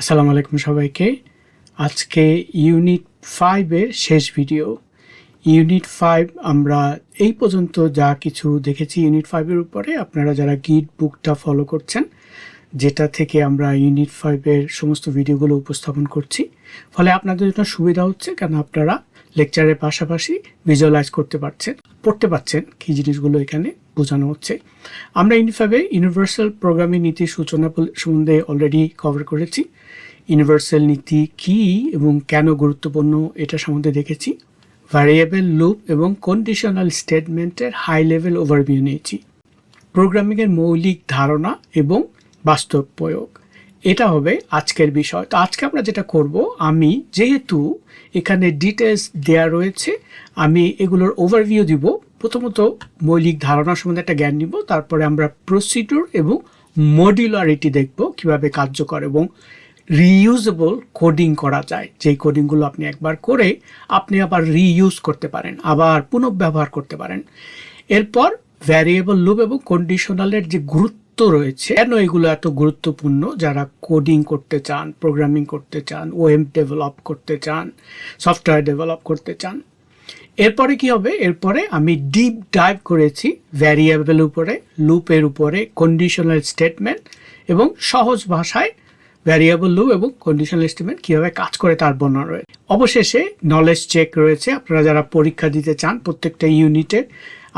আসসালামু আলাইকুম সবাইকে। আজকে ইউনিট ফাইভের শেষ ভিডিও ইউনিট ফাইভ আমরা এই পর্যন্ত যা কিছু দেখেছি ইউনিট ফাইভের উপরে, আপনারা যারা গিট বুকটা ফলো করছেন, যেটা থেকে আমরা ইউনিট ফাইভের সমস্ত ভিডিওগুলো উপস্থাপন করছি, ফলে আপনাদের জন্য সুবিধা হচ্ছে কেন আপনারা লেকচারের পাশাপাশি ভিজুয়ালাইজ করতে পারছেন, পড়তে পারছেন কী জিনিসগুলো এখানে বোঝানো হচ্ছে। আমরা ইউনিট ফাইভে ইউনিভার্সাল প্রোগ্রামিং নীতির সূচনা সম্বন্ধে অলরেডি কভার করেছি। ইউনিভার্সাল নীতি কী এবং কেন গুরুত্বপূর্ণ এটা সম্বন্ধে দেখেছি। ভ্যারিয়েবল লুপ এবং কন্ডিশনাল স্টেটমেন্টের হাই লেভেল ওভারভিউ নিয়েছি। প্রোগ্রামিংয়ের মৌলিক ধারণা এবং বাস্তব প্রয়োগ। এটা হবে আজকের বিষয়। তো আজকে আমরা যেটা করব, আমি যেহেতু এখানে ডিটেলস দেয়া রয়েছে, আমি এগুলোর ওভারভিউ দিব। প্রথমত মৌলিক ধারণা সম্বন্ধে একটা জ্ঞান নিব, তারপরে আমরা প্রসিডিউর এবং মডিউলারিটি দেখব, কীভাবে কার্যকর এবং রিইউজেবল কোডিং করা যায়। যেই কোডিংগুলো আপনি একবার করে আপনি আবার রিইউজ করতে পারেন, আবার পুনঃব্যবহার করতে পারেন। এরপর ভ্যারিয়েবল লুপ এবং কন্ডিশনালের যে গুরুত্ব রয়েছে, কেন এগুলো এত গুরুত্বপূর্ণ? যারা কোডিং করতে চান প্রোগ্রামিং করতে চান ওয়েব ডেভেলপ করতে চান সফটওয়্যার ডেভেলপ করতে চান। এরপরে কি হবে? এরপরে আমি ডিপ ডাইভ করেছি ভ্যারিয়েবল উপরে লুপের উপরে কন্ডিশনাল স্টেটমেন্ট এবং সহজ ভাষায় ভ্যারিয়েবল লুপ এবং কন্ডিশনাল স্টেটমেন্ট কীভাবে কাজ করে তার বর্ণনা রয়েছে। অবশেষে নলেজ চেক রয়েছে। আপনারা যারা পরীক্ষা দিতে চান প্রত্যেকটা ইউনিটের,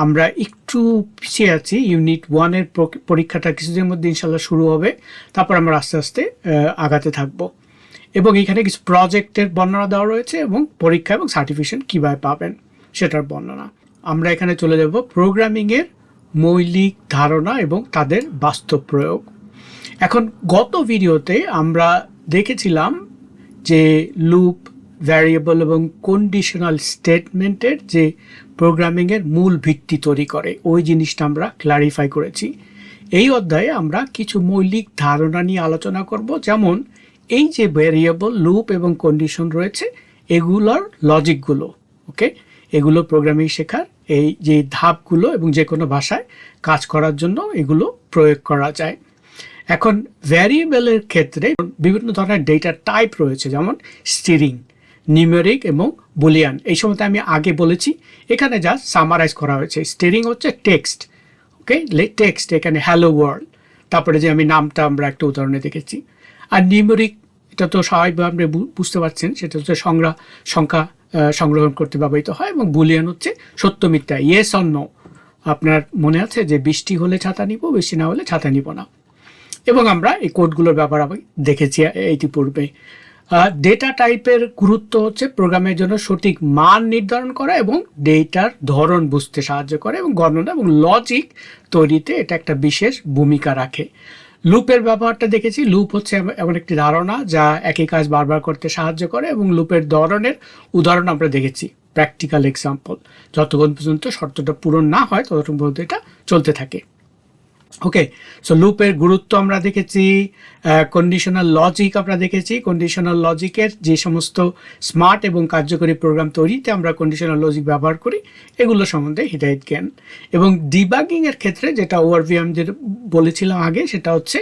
আমরা একটু পিছিয়ে আছি। ইউনিট ওয়ানের পরীক্ষাটা কিছুদিনের মধ্যে ইনশাল্লাহ শুরু হবে। তারপর আমরা আস্তে আস্তে আগাতে থাকব। এবং এখানে কিছু প্রজেক্টের বর্ণনা দেওয়া রয়েছে এবং পরীক্ষা এবং সার্টিফিকেশন কীভাবে পাবেন সেটার বর্ণনা। আমরা এখানে চলে যাব প্রোগ্রামিংয়ের মৌলিক ধারণা এবং তাদের বাস্তব প্রয়োগ। এখন গত ভিডিওতে আমরা দেখেছিলাম যে লুপ ভ্যারিয়েবল এবং কন্ডিশনাল স্টেটমেন্টের যে প্রোগ্রামিংয়ের মূল ভিত্তি তৈরি করে, ওই জিনিসটা আমরা ক্লারিফাই করেছি। এই অধ্যায়ে আমরা কিছু মৌলিক ধারণা নিয়ে আলোচনা করব, যেমন এই যে ভ্যারিয়েবল লুপ এবং কন্ডিশন রয়েছে, এগুলোর লজিকগুলো ওকে এগুলো প্রোগ্রামিং শেখার এই যে ধাপগুলো এবং যে কোনো ভাষায় কাজ করার জন্য এগুলো প্রয়োগ করা যায়। এখন ভ্যারিয়েবলের ক্ষেত্রে বিভিন্ন ধরনের ডেটা টাইপ রয়েছে, যেমন স্টিরিং নিউমেরিক এবং বুলিয়ান এই সময়তে আমি আগে বলেছি, এখানে যা সামারাইজ করা হয়েছে। স্টিরিং হচ্ছে টেক্সট ওকে টেক্সট এখানে হ্যালো ওয়ার্ল্ড তারপরে যে আমি নামটা আমরা একটা উদাহরণে দেখেছি। আর নিউমেরিক এটা তো স্বাভাবিকভাবে আপনি বুঝতে পারছেন, সেটা হচ্ছে সংগ্রহ সংখ্যা সংগ্রহণ করতে ব্যবহৃত হয় এবং বুলিয়ান হচ্ছে সত্য মিথ্যা। ইয়েস অন্য আপনার মনে আছে যে বৃষ্টি হলে ছাতা নিব, বৃষ্টি না হলে ছাতা নিব না। এবং আমরা এই কোডগুলোর ব্যাপার দেখেছি ইতিপূর্বে। ডেটা টাইপের গুরুত্ব হচ্ছে প্রোগ্রামের জন্য সঠিক মান নির্ধারণ করা এবং ডেটার ধরন বুঝতে সাহায্য করে এবং গণনা এবং লজিক তৈরিতে এটা একটা বিশেষ ভূমিকা রাখে। লুপের ব্যবহারটা দেখেছি। লুপ হচ্ছে এমন একটি ধারণা যা একই কাজ বারবার করতে সাহায্য করে এবং লুপের ধরনের উদাহরণ আমরা দেখেছি। প্র্যাকটিক্যাল এক্সাম্পল যতক্ষণ পর্যন্ত শর্তটা পূরণ না হয়, ততক্ষণ পর্যন্ত এটা চলতে থাকে। ওকে সো লুপের গুরুত্ব আমরা দেখেছি কন্ডিশনাল লজিক আমরা দেখেছি। কন্ডিশনাল লজিকের যে সমস্ত স্মার্ট এবং কার্যকরী প্রোগ্রাম তৈরিতে আমরা কন্ডিশনাল লজিক ব্যবহার করি, এগুলো সম্বন্ধে হিদায়ত জ্ঞান। এবং ডিবাগিংয়ের ক্ষেত্রে যেটা ওভারভিউ আমি যেটা বলেছিলাম আগে, সেটা হচ্ছে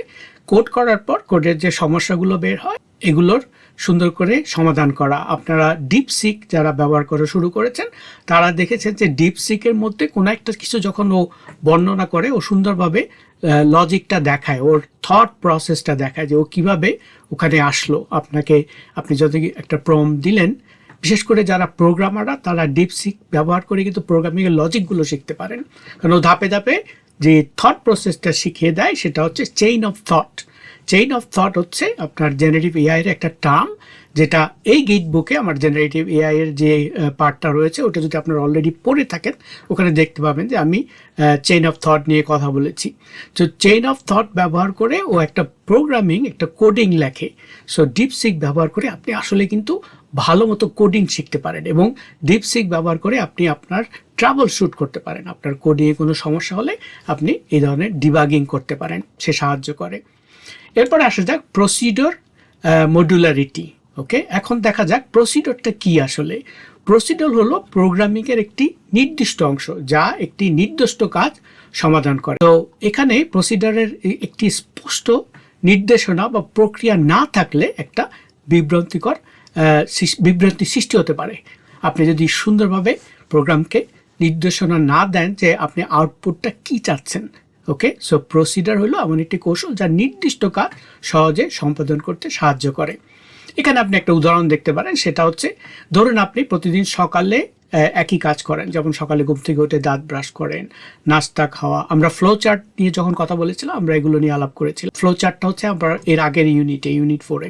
কোড করার পর কোডের যে সমস্যাগুলো বের হয়, এগুলোর সুন্দর করে সমাধান করা। আপনারা ডিপ সিক যারা ব্যবহার করা শুরু করেছেন, তারা দেখেছেন যে ডিপসিকের মধ্যে কোনো একটা কিছু যখন ও বর্ণনা করে, ও সুন্দরভাবে লজিকটা দেখায়, ওর থট প্রসেসটা দেখায় যে ও কীভাবে ওখানে আসলো। আপনাকে, আপনি যদি একটা প্রম দিলেন, বিশেষ করে যারা প্রোগ্রামাররা তারা ডিপসিক ব্যবহার করে কিন্তু প্রোগ্রামিংয়ের লজিকগুলো শিখতে পারেন। কারণ ও ধাপে ধাপে যে থট প্রসেসটা শিখিয়ে দেয়, সেটা হচ্ছে chain of thought chain of thought হচ্ছে আপনার জেনারেটিভ এআই এর একটা টার্ম যেটা এই গেট বুকে আমার জেনারেটিভ এআই এর যে পার্টটা রয়েছে, ওটা যদি আপনারা অলরেডি পড়ে থাকেন, ওখানে দেখতে পাবেন যে আমি চেইন অফ থট নিয়ে কথা বলেছি। তো চেইন অফ থট ব্যবহার করে ও একটা প্রোগ্রামিং একটা কোডিং লেখে। সো ডিপসিক ব্যবহার করে আপনি আসলে কিন্তু ভালো মতো কোডিং শিখতে পারেন এবং ডিপসিক ব্যবহার করে আপনি আপনার ট্রাভেল শ্যুট করতে পারেন। আপনার কোডিংয়ে কোনো সমস্যা হলে আপনি এই ধরনের ডিবাগিং করতে পারেন, সে সাহায্য করে। এরপরে আসা যাক প্রসিডোর মডুলারিটি ওকে? এখন দেখা যাক প্রসিডোরটা কি আসলে। প্রসিডোর হলো প্রোগ্রামিংয়ের একটি নির্দিষ্ট অংশ যা একটি নির্দিষ্ট কাজ সমাধান করে। তো এখানে প্রসিডারের একটি স্পষ্ট নির্দেশনা বা প্রক্রিয়া না থাকলে একটা বিভ্রান্তিকর বিভ্রান্তি সৃষ্টি হতে পারে। আপনি যদি সুন্দরভাবে প্রোগ্রামকে নির্দেশনা না দেন যে আপনি আউটপুটটা কি চাচ্ছেন, ওকে? সো প্রসিডার হলো এমন একটি কৌশল যা নির্দিষ্ট কাজ সহজে সম্পাদন করতে সাহায্য করে। এখানে আপনি একটা উদাহরণ দেখতে পারেন, সেটা হচ্ছে, ধরুন আপনি প্রতিদিন সকালে একই কাজ করেন, যেমন সকালে ঘুম থেকে উঠে দাঁত ব্রাশ করেন, নাস্তা খাওয়া, আমরা ফ্লো চার্ট নিয়ে যখন কথা বলেছিলাম, আমরা এগুলো নিয়ে আলাপ করেছিলাম। ফ্লো চার্টটা হচ্ছে আমরা এর আগের ইউনিটে ইউনিট ফোরে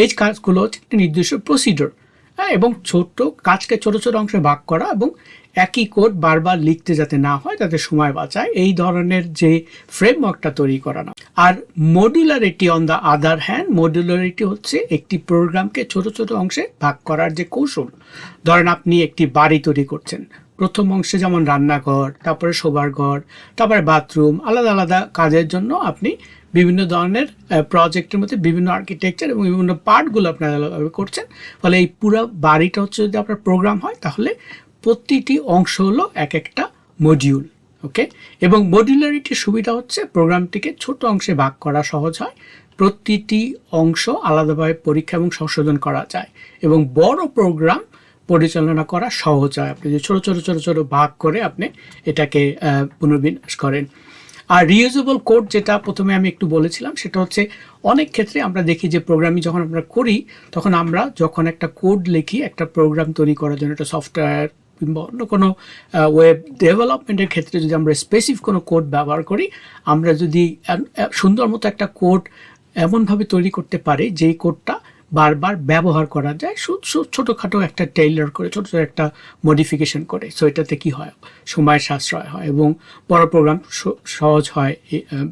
এই কাজগুলো হচ্ছে একটি নির্দিষ্ট প্রসিডিওর হ্যাঁ এবং ছোট্ট কাজকে ছোট ছোট অংশে ভাগ করা এবং একই কোড বারবার লিখতে যাতে না হয়, তাতে সময় বাঁচায়। এই ধরনের যে ফ্রেমওয়ার্কটা তৈরি করা না আর modularity on the other hand modularity হচ্ছে একটি প্রোগ্রামকে ছোট ছোট অংশে ভাগ করার যে কৌশল। ধরেন আপনি একটি বাড়ি তৈরি করছেন। প্রথম অংশে যেমন রান্নাঘর, তারপরে শোবার ঘর, তারপরে বাথরুম আলাদা আলাদা কাজের জন্য আপনি বিভিন্ন ধরনের প্রজেক্টের মধ্যে বিভিন্ন আর্কিটেকচার এবং বিভিন্ন পার্টগুলো আপনি আলাদাভাবে করছেন। ফলে এই পুরো বাড়িটা হচ্ছে যদি আপনার প্রোগ্রাম হয়, তাহলে প্রতিটি অংশ হলো এক একটা মডিউল ওকে এবং মডিউলারিটির সুবিধা হচ্ছে প্রোগ্রামটিকে ছোট অংশে ভাগ করা সহজ হয়, প্রতিটি অংশ আলাদাভাবে পরীক্ষা এবং সংশোধন করা যায়, এবং বড় প্রোগ্রাম পরিচালনা করা সহজ হয়। আপনি যে ছোটো ছোটো ছোটো ছোটো ভাগ করে আপনি এটাকে পুনর্বিন্যাস করেন। আর রিউজেবল কোড যেটা প্রথমে আমি একটু বলেছিলাম, সেটা হচ্ছে অনেক ক্ষেত্রে আমরা দেখি যে প্রোগ্রামিং যখন আমরা করি, তখন আমরা যখন একটা কোড লিখি, একটা প্রোগ্রাম তৈরি করার জন্য, একটা সফটওয়্যার কিংবা অন্য কোনো ওয়েব ডেভেলপমেন্টের ক্ষেত্রে যদি আমরা স্পেসিফিক কোনো কোড ব্যবহার করি, আমরা যদি সুন্দর মতো একটা কোড এমনভাবে তৈরি করতে পারি, যেই কোডটা বারবার ব্যবহার করা যায় ছোটোখাটো একটা টেইলার করে, ছোটো ছোটো একটা মডিফিকেশন করে। সো এটাতে কি হয়? সময় সাশ্রয় হয় এবং বড় প্রোগ্রাম সহজ হয়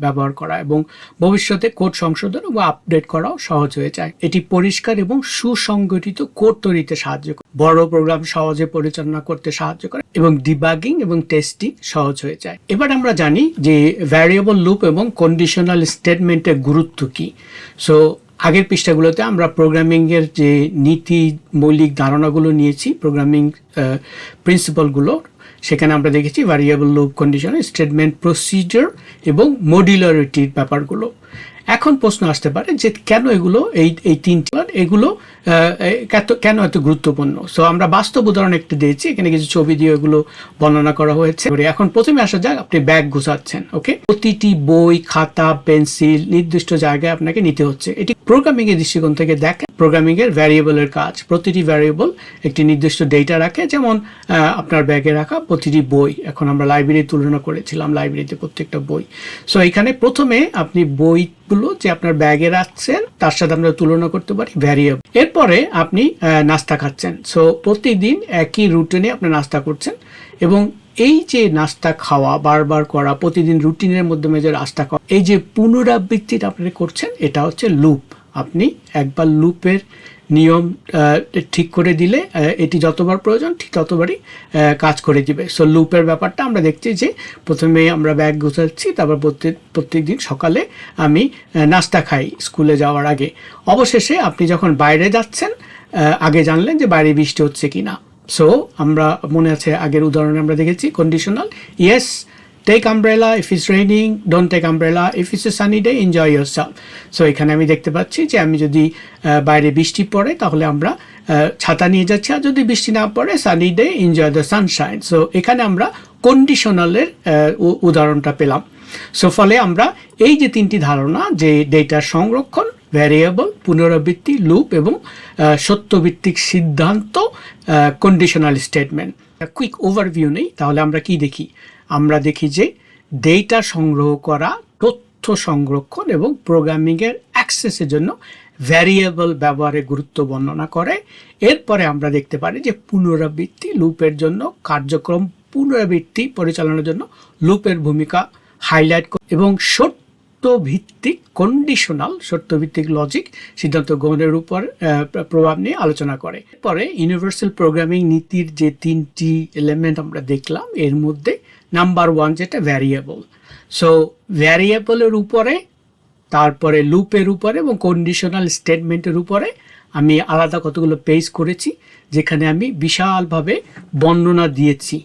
ব্যবহার করা এবং ভবিষ্যতে কোড সংশোধন বা আপডেট করাও সহজ হয়ে যায়। এটি পরিষ্কার এবং সুসংগঠিত কোড তৈরিতে সাহায্য করে। বড় প্রোগ্রাম সহজে পরিচালনা করতে সাহায্য করে এবং ডিবাগিং এবং টেস্টিং সহজ হয়ে যায়। এবার আমরা জানি যে ভ্যারিয়েবল লুপ এবং কন্ডিশনাল স্টেটমেন্টের গুরুত্ব কি। সো আগের পৃষ্ঠাগুলোতে আমরা প্রোগ্রামিংয়ের যে নীতি, মৌলিক ধারণাগুলো নিয়েছি প্রোগ্রামিং প্রিন্সিপালগুলো সেখানে আমরা দেখেছি variable loop condition statement procedure এবং মডিউলারিটির ব্যাপারগুলো। এখন প্রশ্ন আসতে পারে যে কেন এগুলো, এই এই তিনটি এগুলো কেন এত গুরুত্বপূর্ণ? সো আমরা বাস্তব উদাহরণ একটি দিয়েছি, এখানে কিছু ছবি দিয়ে এগুলো বর্ণনা করা হয়েছে। এখন প্রথমে আসা যাক, আপনি ব্যাগ গুছাচ্ছেন ওকে প্রতিটি বই, খাতা, পেন্সিল নির্দিষ্ট জায়গায় আপনাকে নিতে হচ্ছে। এটি প্রোগ্রামিং এর দৃষ্টিকোণ থেকে দেখেন প্রোগ্রামিং এর ভ্যারিয়েবলের কাজ। প্রতিটি ভ্যারিয়েবল একটি নির্দিষ্ট ডেটা রাখে, যেমন আপনার ব্যাগে রাখা প্রতিটি বই। এখন আমরা লাইব্রেরি তুলনা করেছিলাম লাইব্রেরিতে প্রত্যেকটা বই। সো এখানে প্রথমে আপনি বইগুলো যে আপনার ব্যাগে রাখছেন, তার সাথে আমরা তুলনা করতে পারি ভ্যারিয়েবল এরপরে আপনি নাস্তা খাচ্ছেন। সো প্রতিদিন একই রুটিনে আপনি নাস্তা করছেন এবং এই যে নাস্তা খাওয়া, বারবার করা, প্রতিদিন রুটিনের মাধ্যমে যে নাস্তা খাওয়া, এই যে পুনরাবৃত্তিটা আপনি করছেন, এটা হচ্ছে লুপ আপনি একবার লুপের নিয়ম ঠিক করে দিলে এটি যতবার প্রয়োজন, ঠিক ততবারই কাজ করে দিবে। সো লুপের ব্যাপারটা আমরা দেখছি যে, প্রথমে আমরা ব্যাগ গোছাচ্ছি, তারপর প্রত্যেক প্রত্যেক দিন সকালে আমি নাস্তা খাই স্কুলে যাওয়ার আগে। অবশেষে আপনি যখন বাইরে যাচ্ছেন আগে জানলেন যে বাইরে বৃষ্টি হচ্ছে কি না সো আমরা, মনে আছে আগের উদাহরণে আমরা দেখেছি conditional yes take umbrella if is raining don't take umbrella if is a sunny day enjoy yourself so এখানে আমি দেখতে পাচ্ছি যে আমি যদি বাইরে বৃষ্টি পড়ে, তাহলে আমরা ছাতা নিয়ে যাচ্ছি। আর যদি বৃষ্টি না পড়ে sunny day enjoy the sunshine so এখানে আমরা কন্ডিশনালের উদাহরণটা পেলাম। সো ফলে আমরা এই যে তিনটি ধারণা, যে ডেটার সংরক্ষণ ভ্যারিয়েবল পুনরাবৃত্তি লুপ এবং সত্যভিত্তিক সিদ্ধান্ত কন্ডিশনাল স্টেটমেন্ট কুইক ওভারভিউ নেই, তাহলে আমরা কি দেখি? আমরা দেখি যে ডেটা সংগ্রহ করা, তথ্য সংরক্ষণ এবং প্রোগ্রামিংয়ের অ্যাক্সেসের জন্য ভ্যারিয়েবল ব্যবহারের গুরুত্ব বর্ণনা করে। এরপরে আমরা দেখতে পারি যে পুনরাবৃত্তি, লুপের জন্য কার্যক্রম পুনরাবৃত্তি পরিচালনার জন্য লুপের ভূমিকা হাইলাইট এবং সত্য ভিত্তিক কন্ডিশনাল সত্য ভিত্তিক লজিক সিদ্ধান্ত গ্রহণের উপর প্রভাব নিয়ে আলোচনা করে। পরে ইউনিভার্সাল প্রোগ্রামিং নীতির যে তিনটি এলিমেন্ট আমরা দেখলাম, এর মধ্যে নাম্বার ওয়ান যেটা ভ্যারিয়েবল সো ভ্যারিয়েবলের উপরে, তারপরে লুপের উপরে এবং কন্ডিশনাল স্টেটমেন্টের উপরে আমি আলাদা কতগুলো পেজ করেছি, যেখানে আমি বিশালভাবে বর্ণনা দিয়েছি।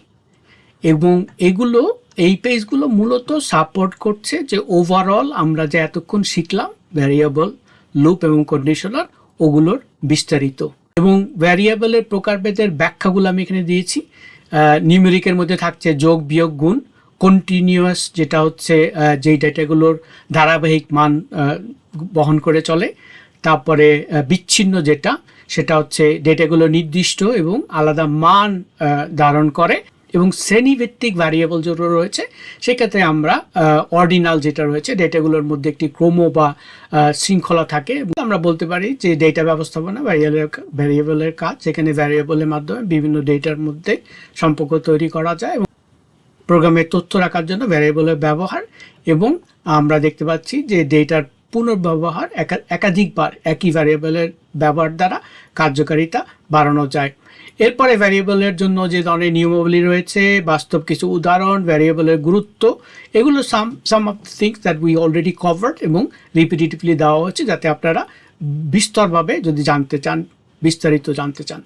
এবং এগুলো, এই পেজগুলো মূলত সাপোর্ট করছে যে ওভারঅল আমরা যে এতক্ষণ শিখলাম ভ্যারিয়েবল লুপ এবং কন্ডিশনার ওগুলোর বিস্তারিত। এবং ভ্যারিয়েবলের প্রকারভেদের ব্যাখ্যাগুলো আমি এখানে দিয়েছি। নিউমেরিকের মধ্যে থাকছে যোগ, বিয়োগ, গুণ। কন্টিনিউয়াস যেটা হচ্ছে যেই ডেটাগুলোর ধারাবাহিক মান বহন করে চলে। তারপরে বিচ্ছিন্ন যেটা, সেটা হচ্ছে ডেটাগুলো নির্দিষ্ট এবং আলাদা মান ধারণ করে। এবং শ্রেণীভিত্তিক ভ্যারিয়েবল যেগুলো রয়েছে, সেক্ষেত্রে আমরা অর্ডিনাল যেটা রয়েছে ডেটাগুলোর মধ্যে একটি ক্রম বা শৃঙ্খলা থাকে। আমরা বলতে পারি যে ডেটা ব্যবস্থাপনা ভ্যারিয়েবলের ভ্যারিয়েবলের কাজ, যেখানে ভ্যারিয়েবলের মাধ্যমে বিভিন্ন ডেটার মধ্যে সম্পর্ক তৈরি করা যায় এবং প্রোগ্রামের তথ্য রাখার জন্য ভ্যারিয়েবলের ব্যবহার এবং আমরা দেখতে পাচ্ছি যে ডেটার পুনর্ব্যবহার একা- একাধিকবার একই ভ্যারিয়েবলের ব্যবহার দ্বারা কার্যকারিতা বাড়ানো যায়। এরপরে ভ্যারিয়েবলের জন্য যে ধরনের নিয়মাবলী রয়েছে, বাস্তব কিছু উদাহরণ ভ্যারিয়েবলের গুরুত্ব, এগুলো some some of things that we already covered এবং রিপিটেটিভলি দেওয়া হচ্ছে যাতে আপনারা বিস্তরভাবে যদি জানতে চান, বিস্তারিত জানতে চান।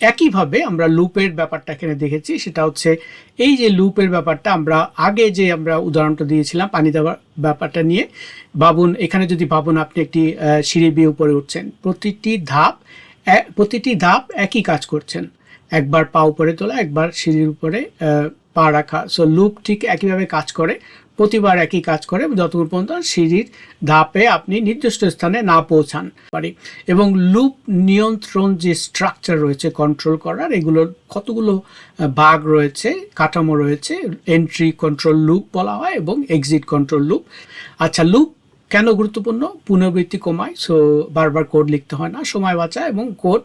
একইভাবে আমরা লুপের ব্যাপারটা এখানে দেখেছি, সেটা হচ্ছে এই যে লুপের ব্যাপারটা আমরা আগে যে আমরা উদাহরণটা দিয়েছিলাম, পানি দেওয়ার ব্যাপারটা নিয়ে, ভাবুন, এখানে যদি ভাবুন আপনি একটি সিঁড়ি দিয়ে উপরে উঠছেন, প্রতিটি ধাপ প্রতিটি ধাপ একই কাজ করছেন। একবার পা উপরে তোলা, একবার সিঁড়ির উপরে পা রাখা। সো লুপ ঠিক একইভাবে কাজ করে, প্রতিবার একই কাজ করে যতক্ষণ পর্যন্ত সিঁড়ির ধাপে আপনি নির্দিষ্ট স্থানে না পৌঁছান পারি। এবং লুপ নিয়ন্ত্রণ যে স্ট্রাকচার রয়েছে কন্ট্রোল করার, এগুলোর কতগুলো ভাগ রয়েছে, কাঠামো রয়েছে এন্ট্রি কন্ট্রোল লুপ বলা হয় এবং এক্সিট কন্ট্রোল লুপ আচ্ছা লুপ কেন গুরুত্বপূর্ণ? পুনরাবৃত্তি কমায় সো বারবার কোড লিখতে হয় না, সময় বাঁচায় এবং কোড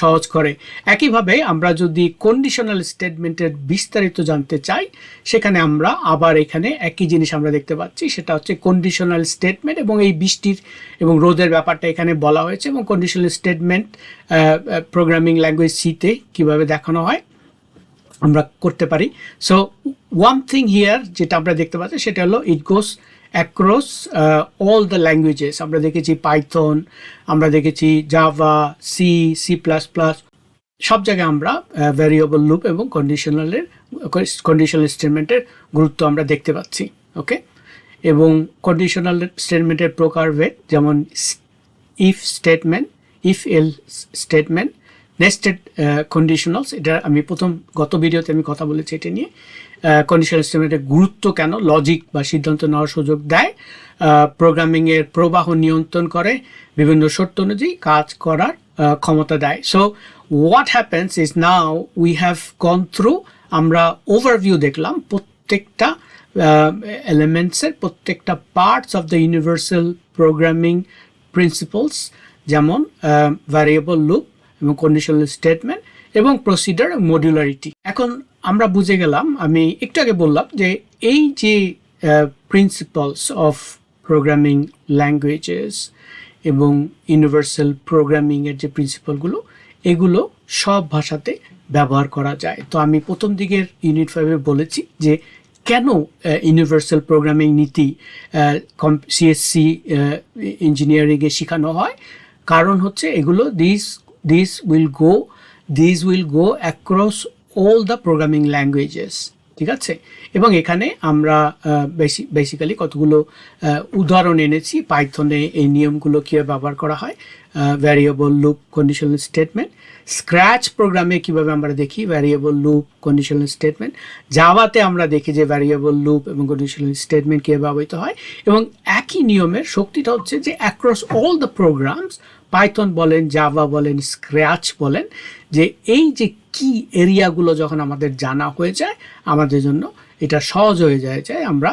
সহজ করে। একইভাবে আমরা যদি কন্ডিশনাল স্টেটমেন্টের বিস্তারিত জানতে চাই, সেখানে আমরা আবার এখানে একই জিনিস আমরা দেখতে পাচ্ছি, সেটা হচ্ছে কন্ডিশনাল স্টেটমেন্ট এবং এই বৃষ্টির এবং রোদের ব্যাপারটা এখানে বলা হয়েছে এবং কন্ডিশনাল স্টেটমেন্ট প্রোগ্রামিং ল্যাঙ্গুয়েজ সিতে কীভাবে দেখানো হয়, আমরা করতে পারি। সো ওয়ান থিং হিয়ার যেটা আমরা দেখতে পাচ্ছি, সেটা হলো it goes across all the languages আমরা দেখেছি পাইথন আমরা দেখেছি Java C C plus plus সব জায়গায় আমরা ভ্যারিয়েবল লুপ এবং কন্ডিশনালের কন্ডিশনাল স্টেটমেন্টের গুরুত্ব আমরা দেখতে পাচ্ছি ওকে এবং কন্ডিশনাল স্টেটমেন্টের প্রকারভেদ, যেমন if statement if else statement nested conditionals এটা আমি প্রথম গত ভিডিওতে আমি কথা বলেছি এটা নিয়ে। কন্ডিশনাল স্টেটমেন্টের গুরুত্ব কেন? লজিক বা সিদ্ধান্ত নেওয়ার সুযোগ দেয়। প্রোগ্রামিংয়ের প্রবাহ নিয়ন্ত্রণ করে, বিভিন্ন শর্ত অনুযায়ী কাজ করার ক্ষমতা দেয়। So what happens is now we have gone through আমরা ওভারভিউ দেখলাম প্রত্যেকটা এলিমেন্টসের প্রত্যেকটা parts of the universal programming principles যেমন ভ্যারিয়েবল লুপ এবং কন্ডিশনাল স্টেটমেন্ট এবং প্রসিডার মডিউলারিটি এখন আমরা বুঝে গেলাম, আমি একটু আগে বললাম যে এই যে প্রিন্সিপালস অফ প্রোগ্রামিং ল্যাঙ্গুয়েজেস এবং ইউনিভার্সাল প্রোগ্রামিংয়ের যে প্রিন্সিপালগুলো এগুলো সব ভাষাতে ব্যবহার করা যায়। তো আমি প্রথম দিকের ইউনিট ফাইভে বলেছি যে কেন ইউনিভার্সাল প্রোগ্রামিং নীতি সিএসসি ইঞ্জিনিয়ারিংয়ে শেখানো হয়। কারণ হচ্ছে এগুলো this this will go this will go across all the programming languages ঠিক আছে? এবং এখানে আমরা বেসিক্যালি কতগুলো উদাহরণ এনেছি। পাইথনে এই নিয়মগুলো কীভাবে ব্যবহার করা হয় variable loop conditional statement Scratch প্রোগ্রামে কীভাবে আমরা দেখি ভ্যারিয়েবল লুপ কন্ডিশনাল স্টেটমেন্ট জাভাতে আমরা দেখি যে ভ্যারিয়েবল লুপ এবং কন্ডিশনাল স্টেটমেন্ট কীভাবে ব্যবহৃত হয়। এবং একই নিয়মের শক্তিটা হচ্ছে যে across all the programs Python বলেন জাভা বলেন স্ক্র্যাচ বলেন, যে এই যে কি এরিয়াগুলো যখন আমাদের জানা হয়ে যায়, আমাদের জন্য এটা সহজ হয়ে যায় যে আমরা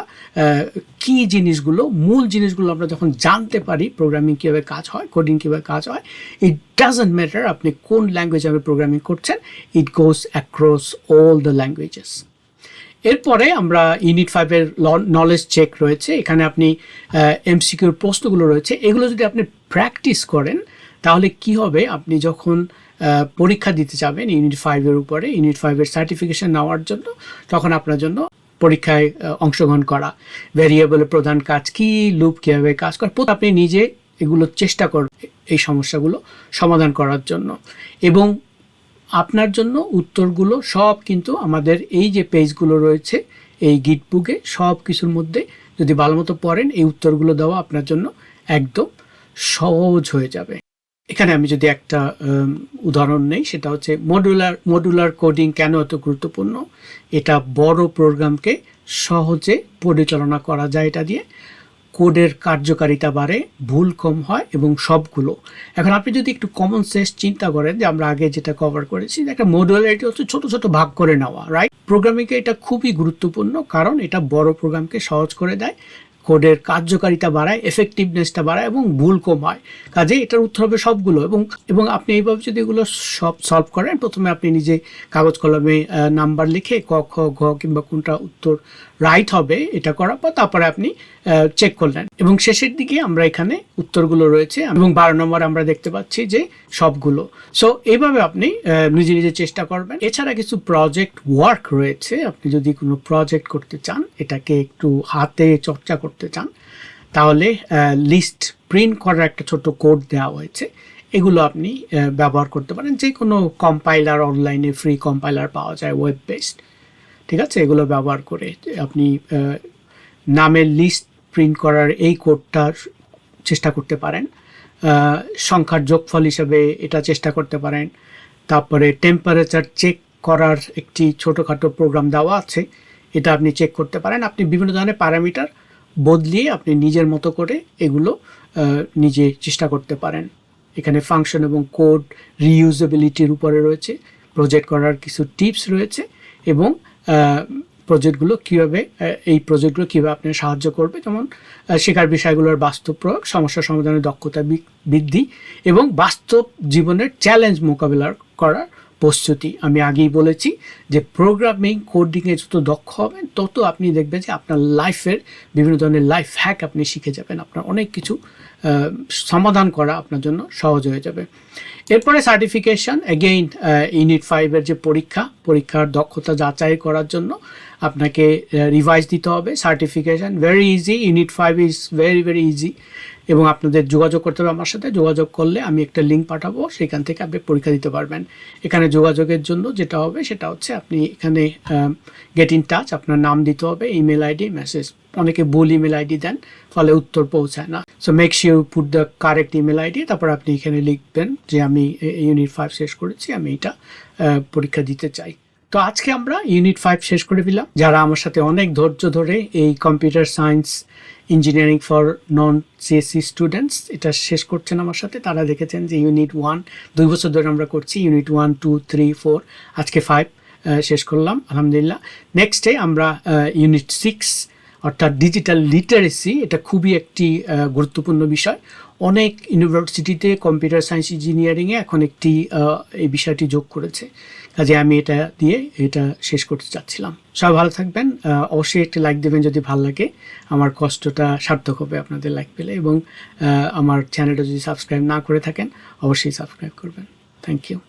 কি জিনিসগুলো, মূল জিনিসগুলো আমরা যখন জানতে পারি প্রোগ্রামিং কীভাবে কাজ হয় কোডিং কীভাবে কাজ হয় ইট ডাজন্ট ম্যাটার আপনি কোন ল্যাঙ্গুয়েজে আপনি প্রোগ্রামিং করছেন it goes across all the languages এরপরে আমরা ইউনিট ফাইভের নলেজ চেক রয়েছে, এখানে আপনি এমসিকিউর প্রশ্নগুলো রয়েছে, এগুলো যদি আপনি প্র্যাকটিস করেন, তাহলে কি হবে? আপনি যখন পরীক্ষা দিতে যাবেন ইউনিট ফাইভের উপরে ইউনিট ফাইভের সার্টিফিকেশন নেওয়ার জন্য, তখন আপনার জন্য পরীক্ষায় অংশগ্রহণ করা। ভ্যারিয়েবলের প্রধান কাজ কি? লুপ কীভাবে কাজ করে? আপনি নিজে এগুলো চেষ্টা করবেন এই সমস্যাগুলো সমাধান করার জন্য। এবং আপনার জন্য উত্তরগুলো সব কিন্তু আমাদের এই যে পেজগুলো রয়েছে, এই গিট বুকে সব কিছুর মধ্যে যদি ভালো মতো পড়েন, এই উত্তরগুলো দেওয়া আপনার জন্য একদম সহজ হয়ে যাবে। এখানে আমি যদি একটা উদাহরণ নেই, সেটা হচ্ছে মডুলার মডুলার কোডিং কেন এত গুরুত্বপূর্ণ? এটা বড় প্রোগ্রামকে সহজে পরিচালনা করা যায় এটা দিয়ে। কোডের কার্যকারিতা বাড়ে, ভুল কম হয় এবং সবগুলো। এখন আপনি যদি একটু কমন সেন্স চিন্তা করেন যে আমরা আগে যেটা কভার করেছি, একটা মডুলারিটি হচ্ছে ছোট ছোট ভাগ করে নেওয়া রাইট প্রোগ্রামিংয়ে এটা খুবই গুরুত্বপূর্ণ, কারণ এটা বড় প্রোগ্রামকে সহজ করে দেয়। কোডের কার্যকারিতা বাড়ায় এফেক্টিভনেসটা বাড়ায় এবং ভুল কম হয়। কাজে এটার উত্তর হবে সবগুলো এবং এবং আপনি এইভাবে যদি এগুলো সব সলভ করেন, প্রথমে আপনি নিজে কাগজ কলমে নাম্বার লিখে ক, খ, ঘ কিংবা কোনটা উত্তর রাইট হবে, এটা করার পর তারপরে আপনি চেক করলেন। এবং শেষের দিকে আমরা এখানে উত্তরগুলো রয়েছে, এবং বারো নম্বর আমরা দেখতে পাচ্ছি যে সবগুলো। সো এইভাবে আপনি নিজে নিজে চেষ্টা করবেন। এছাড়া কিছু প্রজেক্ট ওয়ার্ক রয়েছে, আপনি যদি কোনো প্রজেক্ট করতে চান, এটাকে একটু হাতে চর্চা করতে চান, তাহলে লিস্ট প্রিন্ট করার একটা ছোট কোড দেওয়া হয়েছে। এগুলো আপনি ব্যবহার করতে পারেন। যে কোনো কম্পাইলার অনলাইনে ফ্রি কম্পাইলার পাওয়া যায় ওয়েব বেসড ঠিক আছে? এগুলো ব্যবহার করে আপনি নামের লিস্ট প্রিন্ট করার এই কোডটা চেষ্টা করতে পারেন। সংখ্যার যোগফল হিসেবে এটা চেষ্টা করতে পারেন। তারপরে টেম্পারেচার চেক করার একটি ছোটোখাটো প্রোগ্রাম দেওয়া আছে। এটা আপনি চেক করতে পারেন। আপনি বিভিন্ন ধরনের প্যারামিটার বদলিয়ে আপনি নিজের মতো করে এগুলো নিজে চেষ্টা করতে পারেন। এখানে ফাংশন এবং কোড রিইউজেবিলিটির উপরে রয়েছে। প্রজেক্ট করার কিছু টিপস রয়েছে এবং প্রজেক্টগুলো কীভাবে এই প্রজেক্টগুলো কীভাবে আপনার সাহায্য করবে, যেমন শেখার বিষয়গুলোর বাস্তব প্রয়োগ, সমস্যা সমাধানের দক্ষতা বৃদ্ধি এবং বাস্তব জীবনের চ্যালেঞ্জ মোকাবেলা করার প্রস্তুতি। আমি আগেই বলেছি যে প্রোগ্রামিং কোডিংয়ে যত দক্ষ হবেন, তত আপনি দেখবেন যে আপনার লাইফের বিভিন্ন ধরনের লাইফ হ্যাক আপনি শিখে যাবেন। আপনার অনেক কিছু সমাধান করা আপনার জন্য সহজ হয়ে যাবে। এরপরে সার্টিফিকেশন এগেইন ইউনিট ফাইভের যে পরীক্ষা, পরীক্ষার দক্ষতা যাচাই করার জন্য আপনাকে রিভাইজ দিতে হবে certification very easy unit five is very very easy এবং আপনাদের যোগাযোগ করতে হবে আমার সাথে, যোগাযোগ করলে আমি একটা লিঙ্ক পাঠাবো, সেখান থেকে আপনি পরীক্ষা দিতে পারবেন। এখানে যোগাযোগের জন্য যেটা হবে সেটা হচ্ছে আপনি এখানে গেট ইন টাচ আপনার নাম দিতে হবে ইমেল আইডি মেসেজ অনেকে ভুল ইমেল আইডি দেন, ফলে উত্তর পৌঁছায় না। So make sure put the correct email ID তারপর আপনি এখানে লিখবেন যে আমি ইউনিট ফাইভ শেষ করেছি, আমি এটা পরীক্ষা দিতে চাই। তো আজকে আমরা ইউনিট ফাইভ শেষ করে দিলাম যারা আমার সাথে অনেক ধৈর্য ধরে এই computer science engineering for non CSC students এটা শেষ করছেন আমার সাথে, তারা দেখেছেন যে ইউনিট ওয়ান দুই বছর ধরে আমরা করছি unit one two three four আজকে ফাইভ শেষ করলাম, আলহামদুলিল্লাহ। নেক্সটে আমরা ইউনিট সিক্স অর্থাৎ ডিজিটাল লিটারেসি এটা খুবই একটি গুরুত্বপূর্ণ বিষয়। অনেক ইউনিভার্সিটিতে কম্পিউটার সায়েন্স ইঞ্জিনিয়ারিংয়ে এখন একটি এই বিষয়টি যোগ করেছে। কাজে আমি এটা দিয়ে এটা শেষ করতে চাচ্ছিলাম। সবাই ভালো থাকবেন। অবশ্যই একটি লাইক দেবেন যদি ভালো লাগে। আমার কষ্টটা সার্থক হবে আপনাদের লাইক পেলে এবং আমার চ্যানেলটা যদি সাবস্ক্রাইব না করে থাকেন, অবশ্যই সাবস্ক্রাইব করবেন। Thank you